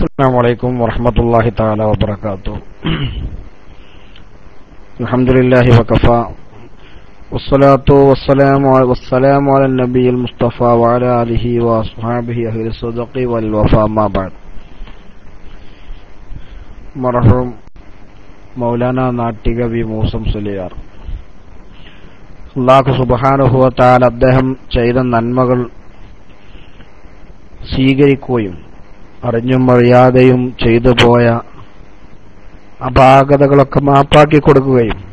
السلام عليكم ورحمة الله تعالى وبركاته الحمد لله وكفى والصلاة والسلام والسلام على النبي المصطفى وعلى آله وأصحابه أهل الصدق والوفاء ما بعد مرحوم Maulana Nattika V മൂസം സുലിയാർ അള്ളാഹു സുബാനുഭവത്താൽ അദ്ദേഹം ചെയ്ത നന്മകൾ സ്വീകരിക്കുകയും അറിഞ്ഞും അറിയാതെയും ചെയ്തു പോയ അപാകതകളൊക്കെ മാപ്പാക്കി കൊടുക്കുകയും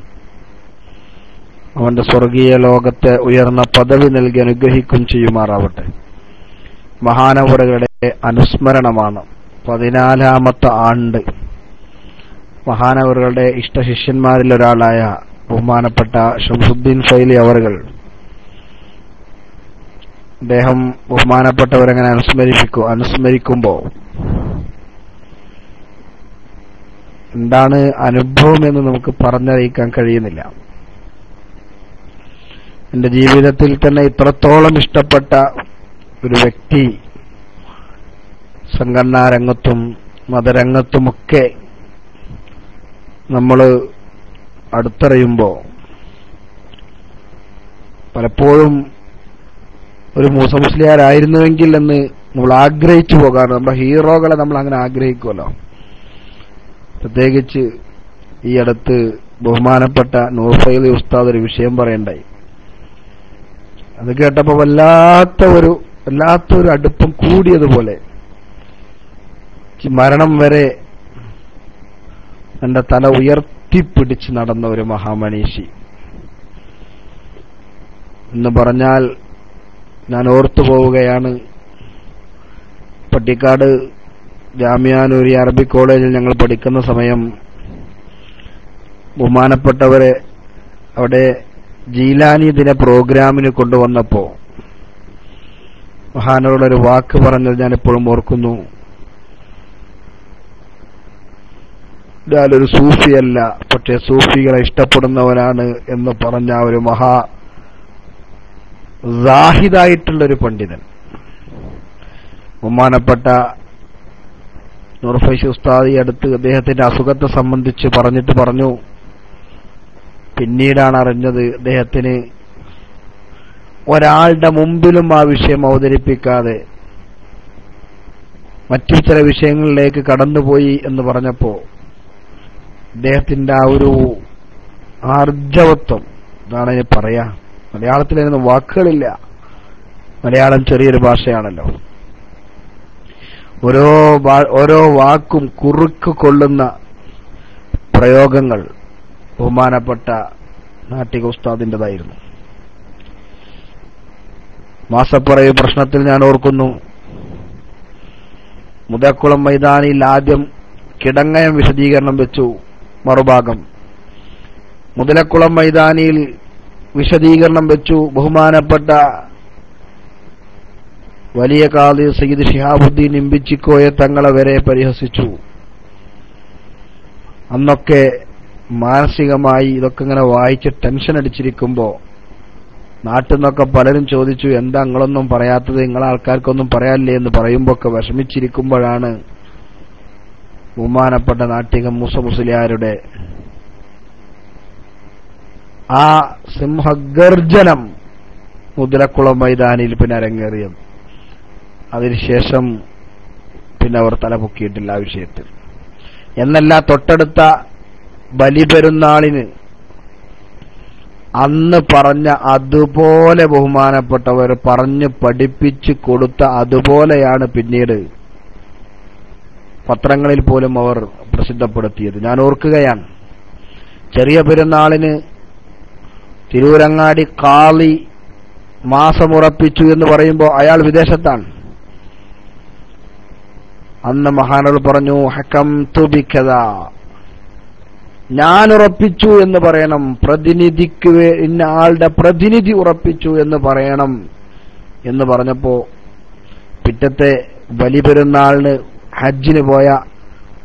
അവന്റെ സ്വർഗീയ ലോകത്തെ ഉയർന്ന പദവി നൽകി അനുഗ്രഹിക്കും ചെയ്യുമാറാവട്ടെ. മഹാനവറുകളുടെ അനുസ്മരണമാണ് പതിനാലാമത്തെ ആണ്ട്. മഹാനവറുകളുടെ ഇഷ്ടശിഷ്യന്മാരിൽ ഒരാളായ ബഹുമാനപ്പെട്ട ഷംസുദ്ദീൻ ഫൈലി അവറുകൾ അദ്ദേഹം ബഹുമാനപ്പെട്ടവരങ്ങനെ അനുസ്മരിപ്പിക്കും അനുസ്മരിക്കുമ്പോ എന്താണ് അനുഭവം എന്ന് നമുക്ക് പറഞ്ഞറിയിക്കാൻ കഴിയുന്നില്ല. എന്റെ ജീവിതത്തിൽ തന്നെ ഇത്രത്തോളം ഇഷ്ടപ്പെട്ട ഒരു വ്യക്തി സംഘടനാ രംഗത്തും മതരംഗത്തുമൊക്കെ നമ്മൾ അടുത്തറിയുമ്പോൾ പലപ്പോഴും ഒരു മൂസ മുസ്ലിയാരായിരുന്നുവെങ്കിൽ എന്ന് നമ്മൾ ആഗ്രഹിച്ചു പോകാറ് നമ്മുടെ ഹീറോകളെ നമ്മൾ അങ്ങനെ ആഗ്രഹിക്കുമല്ലോ പ്രത്യേകിച്ച് ഈ അടുത്ത് ബഹുമാനപ്പെട്ട നൂർഫൈലി ഉസ്താദ് ഒരു വിഷയം പറയണ്ടായി. അത് കേട്ടപ്പോ വല്ലാത്ത ഒരു വല്ലാത്ത ഒരു അടുപ്പം കൂടിയതുപോലെ മരണം വരെ തന്റെ തല ഉയർത്തിപ്പിടിച്ച് നടന്ന ഒരു മഹാമനീഷി. എന്ന് പറഞ്ഞാൽ ഞാൻ ഓർത്തു പോവുകയാണ് പട്ടിക്കാട് ജാമ്യാനൂരി അറബി കോളേജിൽ ഞങ്ങൾ പഠിക്കുന്ന സമയം ബഹുമാനപ്പെട്ടവരെ അവിടെ ജീലാനി ദിന പ്രോഗ്രാമിന് കൊണ്ടുവന്നപ്പോ മഹാനോടൊരു വാക്ക് പറഞ്ഞത് ഞാൻ എപ്പോഴും ഓർക്കുന്നു. ഞാനൊരു സൂഫിയല്ല പക്ഷെ സൂഫികളെ ഇഷ്ടപ്പെടുന്നവനാണ് എന്ന് പറഞ്ഞ ഒരു മഹാ സാഹിദായിട്ടുള്ളൊരു പണ്ഡിതൻ. ബഹുമാനപ്പെട്ട നൂർഫൈഷ് ഉസ്താദി അടുത്ത് അദ്ദേഹത്തിന്റെ അസുഖത്തെ സംബന്ധിച്ച് പറഞ്ഞിട്ട് പറഞ്ഞു. പിന്നീടാണ് അറിഞ്ഞത് അദ്ദേഹത്തിന് ഒരാളുടെ മുമ്പിലും ആ വിഷയം അവതരിപ്പിക്കാതെ മറ്റു ചില വിഷയങ്ങളിലേക്ക് കടന്നുപോയി എന്ന് പറഞ്ഞപ്പോ അദ്ദേഹത്തിന്റെ ആ ഒരു ആർജവത്വം എന്നാണ് ഞാൻ പറയാ. മലയാളത്തിലൊന്നും വാക്കുകളില്ല. മലയാളം ചെറിയൊരു ഭാഷയാണല്ലോ. ഓരോ ഓരോ വാക്കും കുറുക്ക് കൊള്ളുന്ന പ്രയോഗങ്ങൾ ബഹുമാനപ്പെട്ട നാട്ടിക ഉസ്താദിന്റെതായിരുന്നു. മാസപ്പുറയ പ്രശ്നത്തിൽ ഞാൻ ഓർക്കുന്നു മുതക്കുളം മൈതാനിയിൽ ആദ്യം കിടങ്ങയം വിശദീകരണം വെച്ചു മറുഭാഗം. മുതലക്കുളം മൈതാനിയിൽ വിശദീകരണം വെച്ചു ബഹുമാനപ്പെട്ട വലിയ കാതി സയ്യിദ് ഷിഹാബുദ്ദീൻ ഇമ്പിച്ചിക്കോയെ തങ്ങളെ വരെ പരിഹസിച്ചു. അന്നൊക്കെ മാനസികമായി ഇതൊക്കെ ഇങ്ങനെ വായിച്ച് ടെൻഷൻ അടിച്ചിരിക്കുമ്പോ നാട്ടിൽ നിന്നൊക്കെ പലരും ചോദിച്ചു എന്താ നിങ്ങളൊന്നും പറയാത്തത്? നിങ്ങളെ ആൾക്കാർക്കൊന്നും പറയാനില്ലേ? എന്ന് പറയുമ്പോ ഒക്കെ വിഷമിച്ചിരിക്കുമ്പോഴാണ് ബഹുമാനപ്പെട്ട നാട്ടികം മൂസ മുസ്ലിയാരുടെ ആ സിംഹഗർജനം മുതലക്കുളം മൈതാനിയിൽ പിന്നെ അരങ്ങേറിയത്. അതിനുശേഷം പിന്നെ അവർ തലപൊക്കിയിട്ടില്ല ആ വിഷയത്തിൽ. എന്നല്ല തൊട്ടടുത്ത ബലിപെരുന്നാളിന് അന്ന് പറഞ്ഞ അതുപോലെ ബഹുമാനപ്പെട്ടവർ പറഞ്ഞ് പഠിപ്പിച്ച് കൊടുത്ത അതുപോലെയാണ് പിന്നീട് പത്രങ്ങളിൽ പോലും അവർ പ്രസിദ്ധപ്പെടുത്തിയത്. ഞാൻ ഓർക്കുകയാണ് ചെറിയ പെരുന്നാളിന് തിരൂരങ്ങാടി കാളി മാസമുറപ്പിച്ചു എന്ന് പറയുമ്പോൾ അയാൾ വിദേശത്താണ്. അന്ന് മഹാനോൾ പറഞ്ഞു ഹക്കം തുബിക്കഥ. ഞാൻ ഉറപ്പിച്ചു എന്ന് പറയണം. പ്രതിനിധിക്ക് ഇന്ന ആളുടെ പ്രതിനിധി ഉറപ്പിച്ചു എന്ന് പറയണം. എന്ന് പറഞ്ഞപ്പോ പിറ്റത്തെ ബലിപെരുന്നാളിന് ഹജ്ജിന് പോയ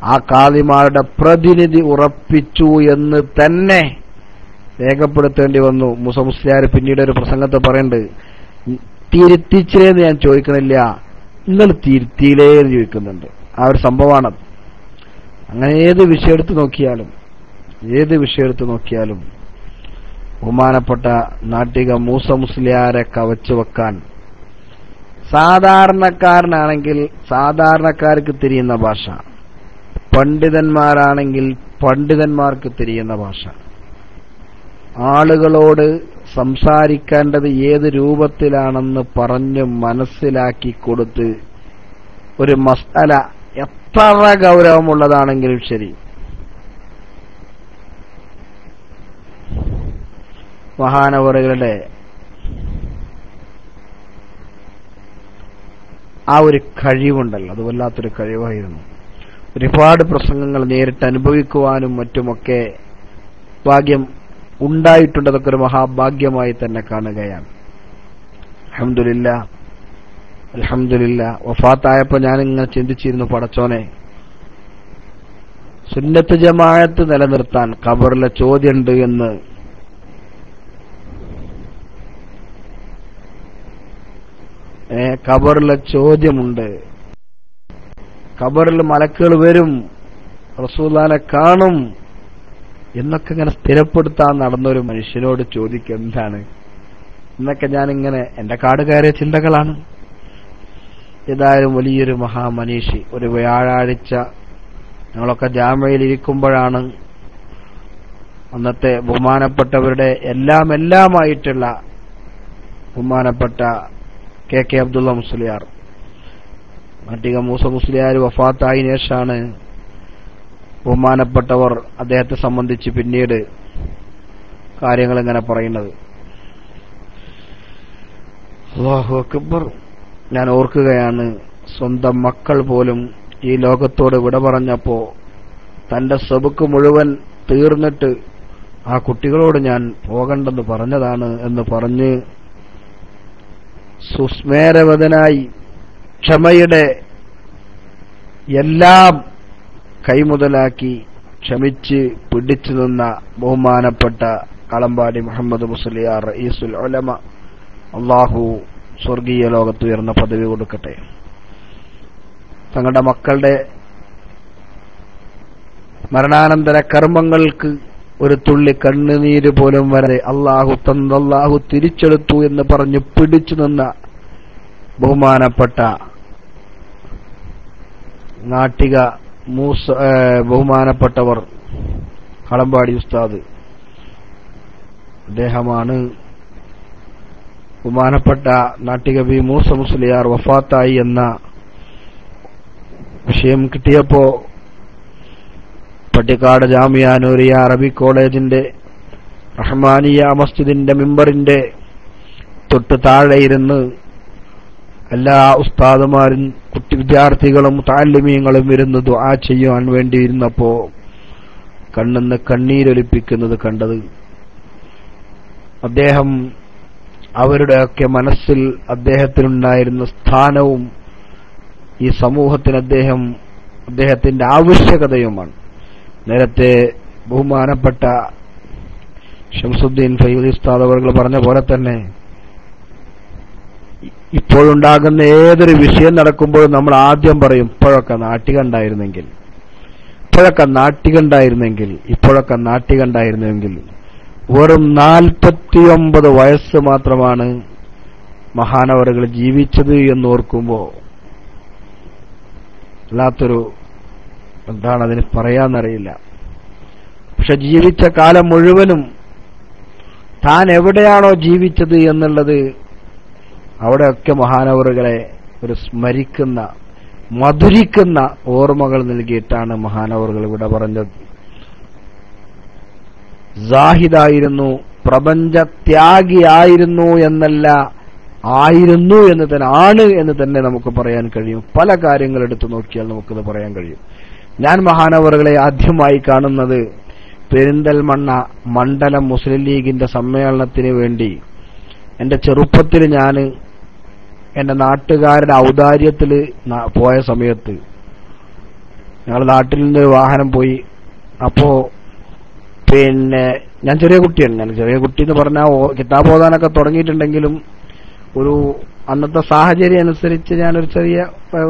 ആ കാതിമാരുടെ പ്രതിനിധി ഉറപ്പിച്ചു എന്ന് തന്നെ രേഖപ്പെടുത്തേണ്ടി വന്നു. മുസമുസ്ലിയാർ പിന്നീട് ഒരു പ്രസംഗത്തെ പറയുന്നുണ്ട് തിരുത്തിച്ചിലേന്ന് ഞാൻ ചോദിക്കണില്ല. നിങ്ങൾ തിരുത്തിയിലേ ജീവിക്കുന്നുണ്ട് ആ ഒരു സംഭവമാണ് അങ്ങനെ ഏത് വിഷയം നോക്കിയാലും ഏത് വിഷയം നോക്കിയാലും ബഹുമാനപ്പെട്ട നാട്ടിക മൂസ മുസ്ലിയാരെ കവച്ചു വെക്കാൻ സാധാരണക്കാരനാണെങ്കിൽ സാധാരണക്കാർക്ക് തിരിയുന്ന ഭാഷ. പണ്ഡിതന്മാരാണെങ്കിൽ പണ്ഡിതന്മാർക്ക് തിരിയുന്ന ഭാഷ. ആളുകളോട് സംസാരിക്കേണ്ടത് ഏത് രൂപത്തിലാണെന്ന് പറഞ്ഞു മനസ്സിലാക്കി കൊടുത്ത് ഒരു മസ്തല എത്ര ഗൗരവമുള്ളതാണെങ്കിലും ശരി. മഹാനവറുകളുടെ ആ ഒരു കഴിവുണ്ടല്ലോ അത് വല്ലാത്തൊരു കഴിവായിരുന്നു. ഒരുപാട് പ്രസംഗങ്ങൾ നേരിട്ട് അനുഭവിക്കുവാനും മറ്റുമൊക്കെ ഭാഗ്യം ഉണ്ടായിട്ടുണ്ട് അതൊക്കെ ഒരു മഹാഭാഗ്യമായി തന്നെ കാണുകയാണ്. അഹമ്മദില്ല അലഹമില്ല വഫാത്തായപ്പോ ഞാനിങ്ങനെ ചിന്തിച്ചിരുന്നു പടച്ചോനെ സുന്നത്ത് ജമായത്ത് നിലനിർത്താൻ ഖബറിലെ ചോദ്യമുണ്ട് എന്ന്. ഖബറിലെ ചോദ്യമുണ്ട്. ഖബറിൽ മലക്കുകൾ വരും റസൂലാനെ കാണും. എന്നൊക്കെ ഇങ്ങനെ സ്ഥിരപ്പെടുത്താൻ നടന്നൊരു മനുഷ്യനോട് ചോദിക്കുക എന്താണ്? എന്നൊക്കെ ഞാനിങ്ങനെ എന്റെ കാട് കയറിയ ചിന്തകളാണ്. ഏതായാലും വലിയൊരു മഹാമനീഷി ഒരു വ്യാഴാഴ്ച ഞങ്ങളൊക്കെ ജാമ്യയിൽ ഇരിക്കുമ്പോഴാണ് അന്നത്തെ ബഹുമാനപ്പെട്ടവരുടെ എല്ലാം എല്ലാമായിട്ടുള്ള ബഹുമാനപ്പെട്ട കെ കെ അബ്ദുള്ള മുസ്ലിയാർ. നാട്ടിക മൂസ മുസ്ലിയാർ വഫാത്തായതിനു ശേഷമാണ് ബഹുമാനപ്പെട്ടവർ അദ്ദേഹത്തെ സംബന്ധിച്ച് പിന്നീട് കാര്യങ്ങൾ ഇങ്ങനെ പറയുന്നത്. അല്ലാഹു അക്ബർ. ഞാൻ ഓർക്കുകയാണ് സ്വന്തം മക്കൾ പോലും ഈ ലോകത്തോട് വിട പറഞ്ഞപ്പോ തന്റെ സബുക്ക് മുഴുവൻ തീർന്നിട്ട് ആ കുട്ടികളോട് ഞാൻ പോകണ്ടെന്ന് പറഞ്ഞതാണ് എന്ന് പറഞ്ഞ് സുസ്മേരവതനായി ക്ഷമയുടെ എല്ലാം കൈമുതലാക്കി ക്ഷമിച്ച് പിടിച്ചു നിന്ന ബഹുമാനപ്പെട്ട കളമ്പാടി മുഹമ്മദ് മുസ്ലിയാർ റഈസുൽ ഒലമ അള്ളാഹു സ്വർഗീയ ലോകത്തുയർന്ന പദവി കൊടുക്കട്ടെ. തങ്ങളുടെ മക്കളുടെ മരണാനന്തര കർമ്മങ്ങൾക്ക് ഒരു തുള്ളി കണ്ണുനീര് പോലും വരെ അള്ളാഹു തന്നാഹു തിരിച്ചെടുത്തു എന്ന് പറഞ്ഞ് പിടിച്ചു നിന്ന ബഹുമാനപ്പെട്ട നാട്ടിക മൂസ ബഹുമാനപ്പെട്ടവർ കളമ്പാടി ഉസ്താദ്. അദ്ദേഹമാണ് ബഹുമാനപ്പെട്ട നാട്ടികവി മൂസ മുസ്ലിയാർ വഫാത്തായി എന്ന വിഷയം കിട്ടിയപ്പോ പട്ടിക്കാട് ജാമിയാനൂരിയ അറബി കോളേജിന്റെ റഹ്മാനിയ മസ്ജിദിന്റെ മെമ്പറിന്റെ തൊട്ട് താഴെ ഇരുന്ന് എല്ലാ ഉസ്താദുമാരും കുട്ടി വിദ്യാർത്ഥികളും താല്യമീങ്ങളും ഇരുന്ന് ദുആ ചെയ്യുവാൻ വേണ്ടിയിരുന്നപ്പോ കണ്ണെന്ന് കണ്ണീരൊലിപ്പിക്കുന്നത് കണ്ടത് അദ്ദേഹം അവരുടെയൊക്കെ മനസ്സിൽ അദ്ദേഹത്തിനുണ്ടായിരുന്ന സ്ഥാനവും ഈ സമൂഹത്തിന് അദ്ദേഹം അദ്ദേഹത്തിന്റെ ആവശ്യകതയുമാണ്. നേരത്തെ ബഹുമാനപ്പെട്ട ഷംസുദ്ദീൻ ഫൈദി ഉസ്താദ് അവർ പറഞ്ഞ പോലെ തന്നെ ഇപ്പോഴുണ്ടാകുന്ന ഏതൊരു വിഷയം നടക്കുമ്പോഴും നമ്മൾ ആദ്യം പറയും ഇപ്പോഴൊക്കെ നാട്ടികണ്ടായിരുന്നെങ്കിൽ ഇപ്പോഴൊക്കെ നാട്ടികണ്ടായിരുന്നെങ്കിൽ ഇപ്പോഴൊക്കെ നാട്ടികണ്ടായിരുന്നെങ്കിൽ വെറും നാൽപ്പത്തിയൊമ്പത് വയസ്സ് മാത്രമാണ് മഹാനവറുകൾ ജീവിച്ചത് എന്ന് ഓർക്കുമ്പോ അല്ലാത്തൊരു എന്താണ് അതിന് പറയാന്നറിയില്ല. പക്ഷെ ജീവിച്ച കാലം മുഴുവനും താൻ എവിടെയാണോ ജീവിച്ചത് എന്നുള്ളത് അവിടെയൊക്കെ മഹാനവറുകളെ ഒരു സ്മരിക്കുന്ന മധുരിക്കുന്ന ഓർമ്മകൾ നൽകിയിട്ടാണ് മഹാനവറുകൾ ഇവിടെ പറഞ്ഞത്. ജാഹിദായിരുന്നു പ്രപഞ്ചത്യാഗിയായിരുന്നു എന്നല്ല ആയിരുന്നു എന്ന് തന്നെ ആണ് എന്ന് തന്നെ നമുക്ക് പറയാൻ കഴിയും. പല കാര്യങ്ങൾ എടുത്തു നോക്കിയാൽ നമുക്കത് പറയാൻ കഴിയും. ഞാൻ മഹാനവറുകളെ ആദ്യമായി കാണുന്നത് പെരിന്തൽമണ്ണ മണ്ഡലം മുസ്ലിം ലീഗിന്റെ സമ്മേളനത്തിന് വേണ്ടി. എന്റെ ചെറുപ്പത്തിൽ ഞാൻ എന്റെ നാട്ടുകാരുടെ ഔദാര്യത്തിൽ പോയ സമയത്ത് ഞങ്ങളുടെ നാട്ടിൽ നിന്ന് വാഹനം പോയി. അപ്പോ പിന്നെ ഞാൻ ചെറിയ കുട്ടിയാണ്. ഞാൻ ചെറിയ കുട്ടി എന്ന് പറഞ്ഞാൽ കിതാബ് ഓതാനൊക്കെ തുടങ്ങിയിട്ടുണ്ടെങ്കിലും ഒരു അന്നത്തെ സാഹചര്യം അനുസരിച്ച് ഞാനൊരു ചെറിയ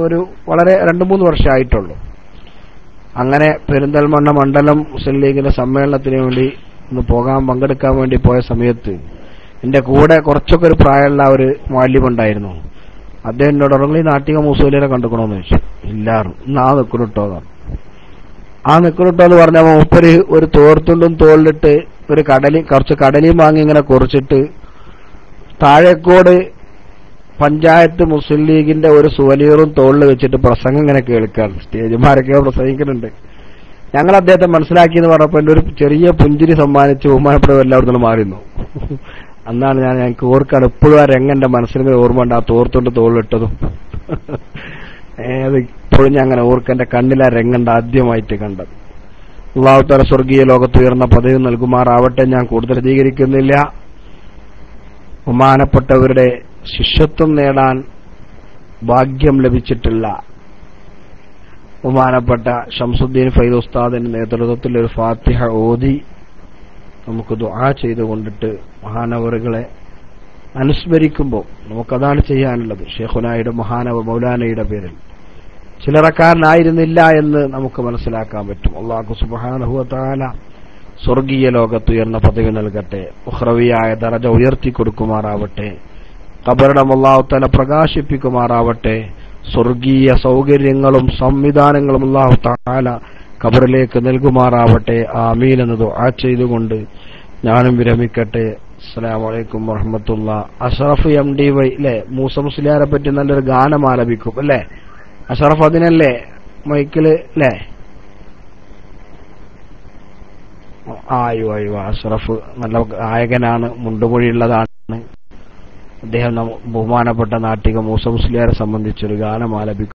ഒരു വളരെ രണ്ടു മൂന്ന് വർഷം വർഷമായിട്ടുള്ളൂ അങ്ങനെ പെരിന്തൽമണ്ണ മണ്ഡലം മുസ്ലിം ലീഗിന്റെ സമ്മേളനത്തിന് വേണ്ടി ഒന്ന് പോകാൻ പങ്കെടുക്കാൻ വേണ്ടി പോയ സമയത്ത് എന്റെ കൂടെ കുറച്ചൊക്കെ ഒരു പ്രായമുള്ള ഒരു മാല്യമുണ്ടായിരുന്നു അദ്ദേഹം എന്നോട് ഉറങ്ങി നാട്ടിക മൂസൂലിനെ കണ്ടുക്കണമെന്ന് ചോദിച്ചു. ഇല്ലാറും ആ നിൽക്കണിട്ടോ ആ നിൽക്കണിട്ടോ എന്ന് പറഞ്ഞപ്പോ മൂപ്പര് ഒരു തോർത്തുണ്ടും തോളിലിട്ട് ഒരു കടലി കുറച്ച് കടലിയും വാങ്ങി ഇങ്ങനെ കുറിച്ചിട്ട് താഴേക്കോട് പഞ്ചായത്ത് മുസ്ലിം ലീഗിന്റെ ഒരു സുവനീറും തോളിൽ വെച്ചിട്ട് പ്രസംഗം ഇങ്ങനെ കേൾക്കാറുണ്ട്. സ്റ്റേജുമാരൊക്കെ പ്രസംഗിക്കുന്നുണ്ട്. ഞങ്ങൾ അദ്ദേഹത്തെ മനസ്സിലാക്കി എന്ന് പറഞ്ഞപ്പോൾ ഒരു ചെറിയ പുഞ്ചിരി സമ്മാനിച്ച് ബഹുമാനപ്പെടുക എല്ലാവരും മാറിയിരുന്നു അന്നാണ് ഞാൻ എനിക്ക് ഓർക്കാണ് ഇപ്പോഴും ആ രംഗം എന്റെ മനസ്സിൽ ഓർമ്മ ഉണ്ട് ആ തോർത്തുകൊണ്ട് തോളിലിട്ടതും. ഏത് ഇപ്പോഴും ഞാൻ അങ്ങനെ ഓർക്ക. എന്റെ കണ്ണിൽ ആ രംഗണ്ട് ആദ്യമായിട്ട് കണ്ടത്. ഉള്ളാവത്തര സ്വർഗീയ ലോകത്ത് ഉയർന്ന പദവി നൽകുമാറാവട്ടെ ഞാൻ കൂടുതൽ അധികരിക്കുന്നില്ല. ബഹുമാനപ്പെട്ടവരുടെ ശിഷ്യത്വം നേടാൻ ഭാഗ്യം ലഭിച്ചിട്ടില്ല. ബഹുമാനപ്പെട്ട ഷംസുദ്ദീൻ ഫൈദ് ഉസ്താദിന്റെ നേതൃത്വത്തിൽ ഒരു ഫാത്തിഹ ഓതി നമുക്ക് ദുആ ചെയ്തുകൊണ്ടിട്ട് മഹാനവറുകളെ അനുസ്മരിക്കുമ്പോൾ നമുക്കതാണ് ചെയ്യാനുള്ളത്. ഷെയ്ഖുനായുടെ മഹാനവ മൗലാനയുടെ പേരിൽ. ചിലറക്കാരനായിരുന്നില്ല എന്ന് നമുക്ക് മനസ്സിലാക്കാൻ പറ്റും. അള്ളാഹു സുബാനഹുല സ്വർഗീയ ലോകത്തുയർന്ന പദവി നൽകട്ടെ. ഉഹ്രവിയായ ദറജ ഉയർത്തി കൊടുക്കുമാറാവട്ടെ കബറിടം അള്ളാഹുത്തല പ്രകാശിപ്പിക്കുമാറാവട്ടെ. സ്വർഗീയ സൗകര്യങ്ങളും സംവിധാനങ്ങളും അള്ളാഹു താല കബറിലേക്ക് നൽകുമാറാവട്ടെ. ആമീൻ എന്ന് ആ ചെയ്തുകൊണ്ട് ഞാനും വിരമിക്കട്ടെ. അസ്സലാമു അലൈക്കും വറഹമത്തുള്ള. അഷറഫ് എം ഡി വൈ അല്ലെ മൂസ മുസ്ലിയാരെ പറ്റി നല്ലൊരു ഗാനം ആലപിക്കും അല്ലേ? അഷറഫ് അതിനല്ലേ മൈക്കിൽ അല്ലേ ആയു ആയു അഷറഫ് നല്ല ഗായകനാണ് മുണ്ടുമൊഴിയുള്ളതാണ്. അദ്ദേഹം ബഹുമാനപ്പെട്ട നാട്ടിക മൂസ മുസ്ലിയാരെ സംബന്ധിച്ചൊരു ഗാനം ആലപിക്കും.